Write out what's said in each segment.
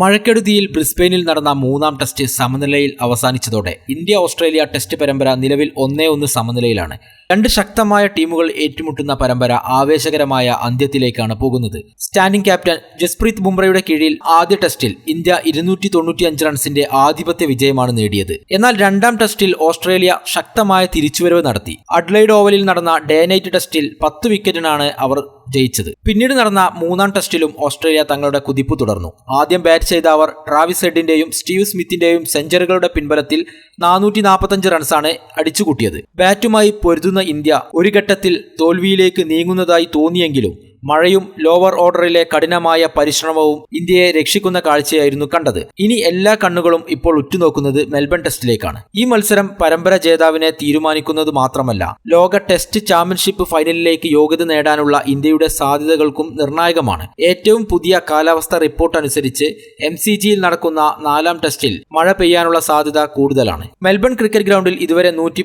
മഴക്കെടുതിയിൽ ബ്രിസ്ബെയിനിൽ നടന്ന മൂന്നാം ടെസ്റ്റ് സമനിലയിൽ അവസാനിച്ചതോടെ ഇന്ത്യ ഓസ്ട്രേലിയ ടെസ്റ്റ് പരമ്പര നിലവിൽ ഒന്നേ ഒന്ന് സമനിലയിലാണ്. രണ്ട് ശക്തമായ ടീമുകൾ ഏറ്റുമുട്ടുന്ന പരമ്പര ആവേശകരമായ അന്ത്യത്തിലേക്കാണ് പോകുന്നത്. സ്റ്റാൻഡിംഗ് ക്യാപ്റ്റൻ ജസ്പ്രീത് ബുംറയുടെ കീഴിൽ ആദ്യ ടെസ്റ്റിൽ ഇന്ത്യ ഇരുന്നൂറ്റി തൊണ്ണൂറ്റിയഞ്ച് റൺസിന്റെ ആധിപത്യ വിജയമാണ് നേടിയത്. എന്നാൽ രണ്ടാം ടെസ്റ്റിൽ ഓസ്ട്രേലിയ ശക്തമായ തിരിച്ചുവരവ് നടത്തി. അഡ്ലൈഡ് ഓവലിൽ നടന്ന ഡേ നൈറ്റ് ടെസ്റ്റിൽ പത്ത് വിക്കറ്റിനാണ് അവർ ജയിച്ചത്. പിന്നീട് നടന്ന മൂന്നാം ടെസ്റ്റിലും ഓസ്ട്രേലിയ തങ്ങളുടെ കുതിപ്പ് തുടർന്നു. ആദ്യം ബാറ്റ് ചെയ്ത അവർ ട്രാവിസ് ഹെഡിന്റെയും സ്റ്റീവ് സ്മിത്തിന്റെയും സെഞ്ചുറികളുടെ പിൻബലത്തിൽ നാനൂറ്റി നാൽപ്പത്തഞ്ച് റൺസാണ് അടിച്ചുകൂട്ടിയത്. ബാറ്റുമായി പൊരുതുന്ന ഇന്ത്യ ഒരു ഘട്ടത്തിൽ തോൽവിയിലേക്ക് നീങ്ങുന്നതായി തോന്നിയെങ്കിലും മഴയും ലോവർ ഓർഡറിലെ കഠിനമായ പരിശ്രമവും ഇന്ത്യയെ രക്ഷിക്കുന്ന കാഴ്ചയായിരുന്നു കണ്ടത്. ഇനി എല്ലാ കണ്ണുകളും ഇപ്പോൾ ഉറ്റുനോക്കുന്നത് മെൽബൺ ടെസ്റ്റിലേക്കാണ്. ഈ മത്സരം പരമ്പര ജേതാവിനെ തീരുമാനിക്കുന്നത് മാത്രമല്ല ലോക ടെസ്റ്റ് ചാമ്പ്യൻഷിപ്പ് ഫൈനലിലേക്ക് യോഗ്യത നേടാനുള്ള ഇന്ത്യയുടെ സാധ്യതകൾക്കും നിർണായകമാണ്. ഏറ്റവും പുതിയ കാലാവസ്ഥ റിപ്പോർട്ട് അനുസരിച്ച് എം സി ജിയിൽ നടക്കുന്ന നാലാം ടെസ്റ്റിൽ മഴ പെയ്യാനുള്ള സാധ്യത കൂടുതലാണ്. മെൽബൺ ക്രിക്കറ്റ് ഗ്രൗണ്ടിൽ ഇതുവരെ നൂറ്റി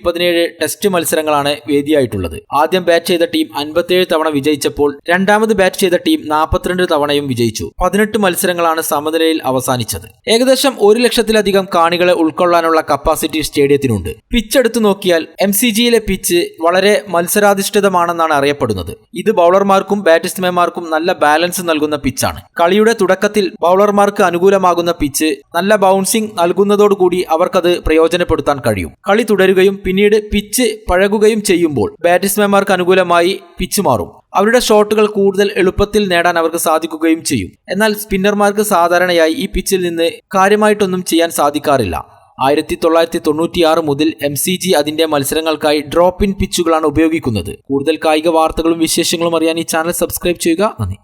ടെസ്റ്റ് മത്സരങ്ങളാണ് വേദിയായിട്ടുള്ളത്. ആദ്യം ബാറ്റ് ചെയ്ത ടീം അൻപത്തിയേഴ് തവണ വിജയിച്ചപ്പോൾ രണ്ടാമത് ബാറ്റ് ചെയ്ത ടീം നാൽപ്പത്തിരണ്ട് തവണയും വിജയിച്ചു. പതിനെട്ട് മത്സരങ്ങളാണ് സമനിലയിൽ അവസാനിച്ചത്. ഏകദേശം ഒരു ലക്ഷത്തിലധികം കാണികളെ ഉൾക്കൊള്ളാനുള്ള കപ്പാസിറ്റി സ്റ്റേഡിയത്തിനുണ്ട് പിച്ച് എടുത്തു നോക്കിയാൽ എം സി ജിയിലെ പിച്ച് വളരെ മത്സരാധിഷ്ഠിതമാണെന്നാണ് അറിയപ്പെടുന്നത്. ഇത് ബൗളർമാർക്കും ബാറ്റ്സ്മാൻമാർക്കും നല്ല ബാലൻസ് നൽകുന്ന പിച്ചാണ് കളിയുടെ തുടക്കത്തിൽ ബൗളർമാർക്ക് അനുകൂലമാകുന്ന പിച്ച് നല്ല ബൗൺസിംഗ് നൽകുന്നതോടുകൂടി അവർക്കത് പ്രയോജനപ്പെടുത്താൻ കഴിയും. കളി തുടരുകയും പിന്നീട് പിച്ച് പഴകുകയും ചെയ്യുമ്പോൾ ബാറ്റ്സ്മാൻമാർക്ക് അനുകൂലമായി പിച്ച് മാറും. അവരുടെ ഷോട്ടുകൾ കൂടുതൽ എളുപ്പത്തിൽ നേടാൻ അവർക്ക് സാധിക്കുകയും ചെയ്യും. എന്നാൽ സ്പിന്നർമാർക്ക് സാധാരണയായി ഈ പിച്ചിൽ നിന്ന് കാര്യമായിട്ടൊന്നും ചെയ്യാൻ സാധിക്കാറില്ല. ആയിരത്തി തൊള്ളായിരത്തി തൊണ്ണൂറ്റിയാറ് മുതൽ എം സി ജി അതിന്റെ മത്സരങ്ങൾക്കായി ഡ്രോപ്പ് ഇൻ പിച്ചുകളാണ് ഉപയോഗിക്കുന്നത്. കൂടുതൽ കായിക വാർത്തകളും വിശേഷങ്ങളും അറിയാൻ ഈ ചാനൽ സബ്സ്ക്രൈബ് ചെയ്യുക. നന്ദി.